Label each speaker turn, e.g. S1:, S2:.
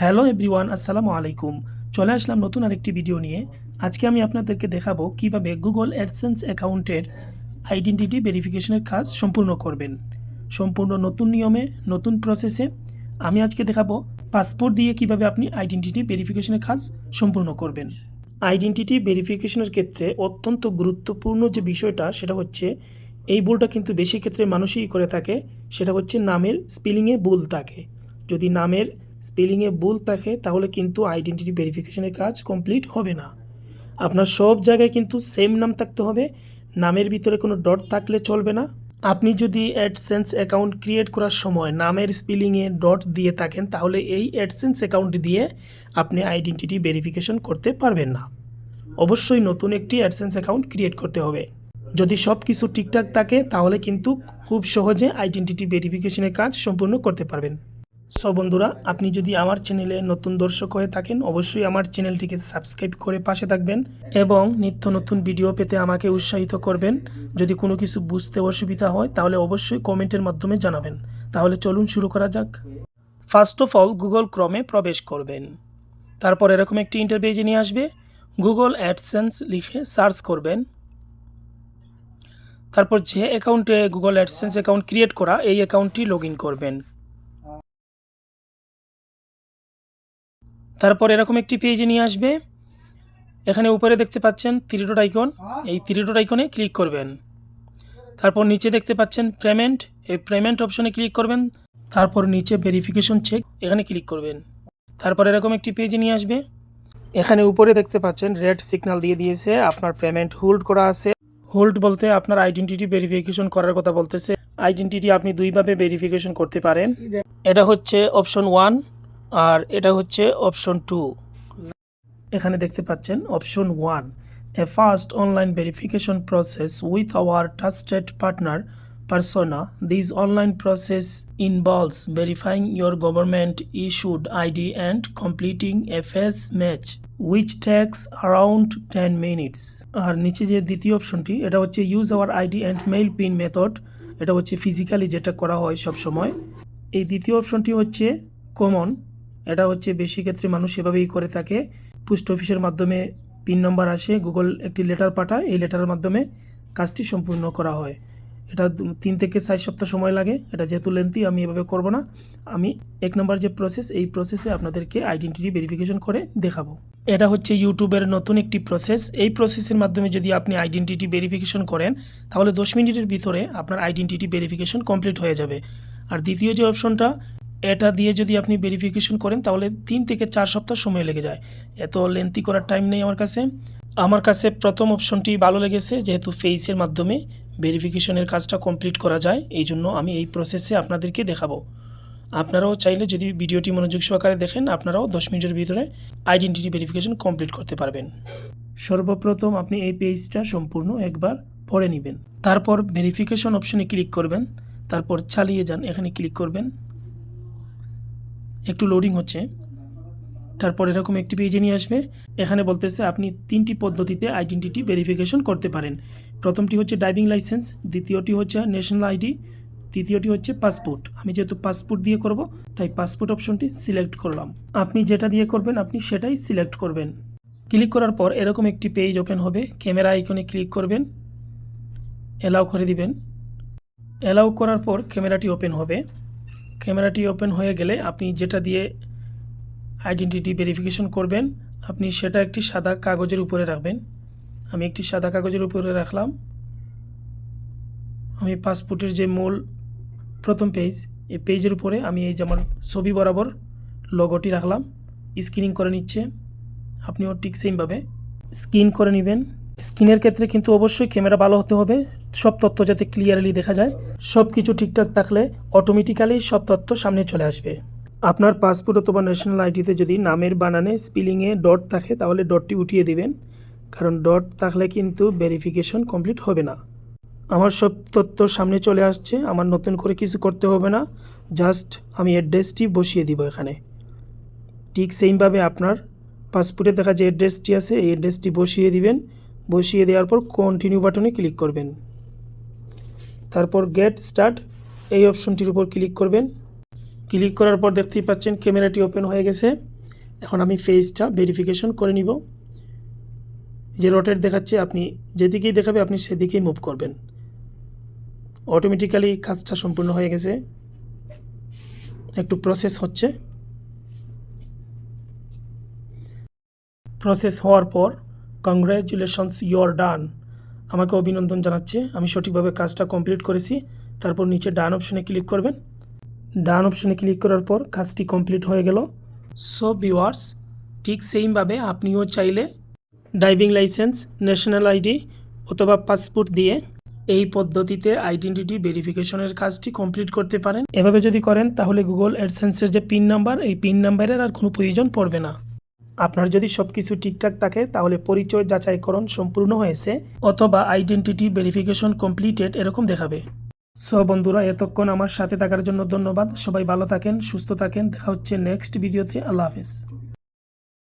S1: Hello everyone, আসসালামু আলাইকুম। চলে আসলাম নতুন আরেকটি ভিডিও নিয়ে। আজকে আমি আপনাদেরকে দেখাবো কীভাবে গুগল অ্যাডসেন্স অ্যাকাউন্টের আইডেন্টিটি ভেরিফিকেশনের কাজ সম্পূর্ণ করবেন। সম্পূর্ণ নতুন নিয়মে, নতুন প্রসেসে আমি আজকে দেখাবো পাসপোর্ট দিয়ে কীভাবে আপনি আইডেন্টিটি ভেরিফিকেশনের কাজ সম্পূর্ণ করবেন। আইডেন্টিটি ভেরিফিকেশনের ক্ষেত্রে অত্যন্ত গুরুত্বপূর্ণ যে বিষয়টা, সেটা হচ্ছে এই ভুলটা কিন্তু বেশি ক্ষেত্রে মানুষই করে থাকে। সেটা হচ্ছে নামের স্পেলিংয়ে ভুল থাকে। যদি নামের স্পেলিংয়ে ভুল থাকে, তাহলে কিন্তু আইডেন্টিটি ভেরিফিকেশনের কাজ কমপ্লিট হবে না। আপনার সব জায়গায় কিন্তু সেম নাম থাকতে হবে, নামের ভিতরে কোনো ডট থাকলে চলবে না। আপনি যদি অ্যাডসেন্স অ্যাকাউন্ট ক্রিয়েট করার সময় নামের স্পেলিংয়ে ডট দিয়ে থাকেন, তাহলে এই অ্যাডসেন্স অ্যাকাউন্ট দিয়ে আপনি আইডেন্টিটি ভেরিফিকেশন করতে পারবেন না। অবশ্যই নতুন একটি অ্যাডসেন্স অ্যাকাউন্ট ক্রিয়েট করতে হবে। যদি সব কিছু ঠিকঠাক থাকে, তাহলে কিন্তু খুব সহজে আইডেন্টিটি ভেরিফিকেশনের কাজ সম্পূর্ণ করতে পারবেন। সো বন্ধুরা, আপনি যদি আমার চ্যানেলে নতুন দর্শক হয়ে থাকেন, অবশ্যই আমার চ্যানেলটিকে সাবস্ক্রাইব করে পাশে থাকবেন এবং নিত্য নতুন ভিডিও পেতে আমাকে উৎসাহিত করবেন। যদি কোনো কিছু বুঝতে অসুবিধা হয়, তাহলে অবশ্যই কমেন্টের মাধ্যমে জানাবেন। তাহলে চলুন শুরু করা যাক। ফার্স্ট অফ অল গুগল ক্রমে প্রবেশ করবেন। তারপর এরকম একটি ইন্টারভিউজে নিয়ে আসবে। গুগল অ্যাডসেন্স লিখে সার্চ করবেন। তারপর যে অ্যাকাউন্টে গুগল অ্যাডসেন্স অ্যাকাউন্ট ক্রিয়েট করা, এই অ্যাকাউন্টটি লগ করবেন। তারপর এরকম একটি পেজে নিয়ে আসবে। এখানে উপরে দেখতে পাচ্ছেন থ্রি ডট আইকন এই থ্রি ডট আইকনে ক্লিক করবেন। তারপর নিচে দেখতে পাচ্ছেন পেমেন্ট এই পেমেন্ট অপশনে ক্লিক করবেন। তারপর নিচে ভেরিফিকেশন চেক এখানে ক্লিক করবেন। তারপর এরকম একটি পেজে নিয়ে আসবে। এখানে উপরে দেখতে পাচ্ছেন রেড সিগন্যাল দিয়ে দিয়েছে, আপনার পেমেন্ট হোল্ড করা আছে। হোল্ড বলতে আপনার আইডেন্টিটি ভেরিফিকেশন করার কথা বলতেছে। আইডেন্টিটি আপনি দুইভাবে ভেরিফিকেশন করতে পারেন। এটা হচ্ছে অপশন ওয়ান আর এটা হচ্ছে অপশন টু এখানে দেখতে পাচ্ছেন option one a first online verification process with our trusted partner persona. This online process involves verifying your government issued id and completing a face match, which takes around 10 minutes আর নিচে যে দ্বিতীয় অপশনটি এটা হচ্ছে use our ID and mail PIN method এটা হচ্ছে physically যেটা করা হয় সব সময় এই দ্বিতীয় অপশনটি হচ্ছে কমন এটা হচ্ছে বেশি ক্ষেত্রে মানুষ এভাবেই করে থাকে। পোস্ট অফিসের মাধ্যমে পিন নম্বর আসে, গুগল একটি লেটার পাঠায়, এই লেটারের মাধ্যমে কাজটি সম্পূর্ণ করা হয়। এটা তিন থেকে চার সপ্তাহ সময় লাগে, এটা যেহেতু লেন্থি আমি এভাবে করব না। আমি এক নম্বর যে প্রসেস এই প্রসেসে আপনাদেরকে আইডেন্টিটি ভেরিফিকেশন করে দেখাবো। এটা হচ্ছে ইউটিউবের নতুন একটি প্রসেস এই প্রসেসের মাধ্যমে যদি আপনি আইডেন্টিটি ভেরিফিকেশন করেন, তাহলে দশ মিনিটের ভিতরে আপনার আইডেন্টিটি ভেরিফিকেশন কমপ্লিট হয়ে যাবে। আর দ্বিতীয় যে অপশনটা এটা দিয়ে যদি আপনি ভেরিফিকেশন করেন, তাহলে তিন থেকে চার সপ্তাহ সময় লেগে যায়। এত লেন্থি করার টাইম নেই আমার কাছে। আমার কাছে প্রথম অপশনটি ভালো লেগেছে, যেহেতু ফেসের মাধ্যমে ভেরিফিকেশনের কাজটা কমপ্লিট করা যায়, এই জন্য আমি এই প্রসেসে আপনাদেরকে দেখাবো। আপনারাও চাইলে যদি ভিডিওটি মনোযোগ সহকারে দেখেন, আপনারাও দশ মিনিটের ভিতরে আইডেন্টিটি ভেরিফিকেশন কমপ্লিট করতে পারবেন। সর্বপ্রথম আপনি এই পেজটা সম্পূর্ণ একবার পড়ে নেবেন। তারপর ভেরিফিকেশন অপশনে ক্লিক করবেন। তারপর চালিয়ে যান, এখানে ক্লিক করবেন। একটু লোডিং হচ্ছে। তারপর এরকম একটি পেজে নিয়ে আসবে। এখানে বলতেছে আপনি তিনটি পদ্ধতিতে আইডেন্টিটি ভেরিফিকেশন করতে পারেন। প্রথমটি হচ্ছে ড্রাইভিং লাইসেন্স দ্বিতীয়টি হচ্ছে ন্যাশনাল আইডি তৃতীয়টি হচ্ছে পাসপোর্ট আমি যেহেতু পাসপোর্ট দিয়ে করব, তাই পাসপোর্ট অপশনটি সিলেক্ট করলাম। আপনি যেটা দিয়ে করবেন, আপনি সেটাই সিলেক্ট করবেন। ক্লিক করার পর এরকম একটি পেজ ওপেন হবে। ক্যামেরা আইকনে ক্লিক করবেন। অ্যালাউ করে দিবেন। অ্যালাউ করার পর ক্যামেরাটি ওপেন হবে। ক্যামেরাটি ওপেন হয়ে গেলে আপনি যেটা দিয়ে আইডেন্টিটি ভেরিফিকেশন করবেন, আপনি সেটা একটি সাদা কাগজের উপরে রাখবেন। আমি একটি সাদা কাগজের উপরে রাখলাম। আমি পাসপোর্টের যে মূল প্রথম পেজ, এই পেজের উপরে আমি এই যেমন ছবি বরাবর লগোটি রাখলাম। স্ক্রিনিং করে নিচ্ছে। আপনিও ঠিক সেমভাবে স্ক্রিন করে নেবেন। স্ক্রিনের ক্ষেত্রে কিন্তু অবশ্যই ক্যামেরা ভালো হতে হবে, সব তথ্য যাতে ক্লিয়ারলি দেখা যায়। সব কিছু ঠিকঠাক থাকলে অটোমেটিক্যালি সব তথ্য সামনে চলে আসবে। আপনার পাসপোর্ট অথবা ন্যাশনাল আইডিতে যদি নামের বানানে স্পেলিংয়ে ডট থাকে, তাহলে ডটটি উঠিয়ে দিবেন। কারণ ডট থাকলে কিন্তু ভেরিফিকেশন কমপ্লিট হবে না। আমার সব তথ্য সামনে চলে আসছে, আমার নতুন করে কিছু করতে হবে না। জাস্ট আমি অ্যাড্রেসটি বসিয়ে দিব এখানে। ঠিক সেইমভাবে আপনার পাসপোর্টে দেখা যে অ্যাড্রেসটি আছে, এই অ্যাড্রেসটি বসিয়ে দিবেন। বসিয়ে দেওয়ার পর কন্টিনিউ বাটনে ক্লিক করবেন। তারপর গেট স্টার্ট এই অপশনটির উপর ক্লিক করবেন। ক্লিক করার পর দেখতেই পাচ্ছেন ক্যামেরাটি ওপেন হয়ে গেছে। এখন আমি ফেসটা ভেরিফিকেশন করে নিব। যে রোটেট দেখাচ্ছে আপনি যেদিকেই দেখাবে আপনি সেদিকেই মুভ করবেন। অটোমেটিক্যালি কাজটা সম্পূর্ণ হয়ে গেছে। একটু প্রসেস হচ্ছে। প্রসেস হওয়ার পর কংগ্র্যাচুলেশনস ইয়োর ডান আমাকে অভিনন্দন জানাচ্ছে। আমি সঠিকভাবে কাজটা কমপ্লিট করেছি। তারপর নিচে ডান অপশনে ক্লিক করবেন। ডান অপশনে ক্লিক করার পর কাজটি কমপ্লিট হয়ে গেল। সো ভিওয়ার্স ঠিক সেইমভাবে আপনিও চাইলে ড্রাইভিং লাইসেন্স ন্যাশনাল আইডি অথবা পাসপোর্ট দিয়ে এই পদ্ধতিতে আইডেন্টিটি ভেরিফিকেশনের কাজটি কমপ্লিট করতে পারেন। এভাবে যদি করেন, তাহলে গুগল অ্যাডসেন্সের যে পিন নাম্বার এই পিন নাম্বারের আর কোনো প্রয়োজন পড়বে না। আপনার যদি সব কিছু ঠিকঠাক থাকে, তাহলে পরিচয় যাচাইকরণ সম্পূর্ণ হয়েছে অথবা আইডেন্টিটি ভেরিফিকেশন কমপ্লিটেড এরকম দেখাবে। সো বন্ধুরা, এতক্ষণ আমার সাথে থাকার জন্য ধন্যবাদ। সবাই ভালো থাকেন, সুস্থ থাকেন। দেখা হচ্ছে নেক্সট ভিডিওতে আল্লাহ হাফেজ।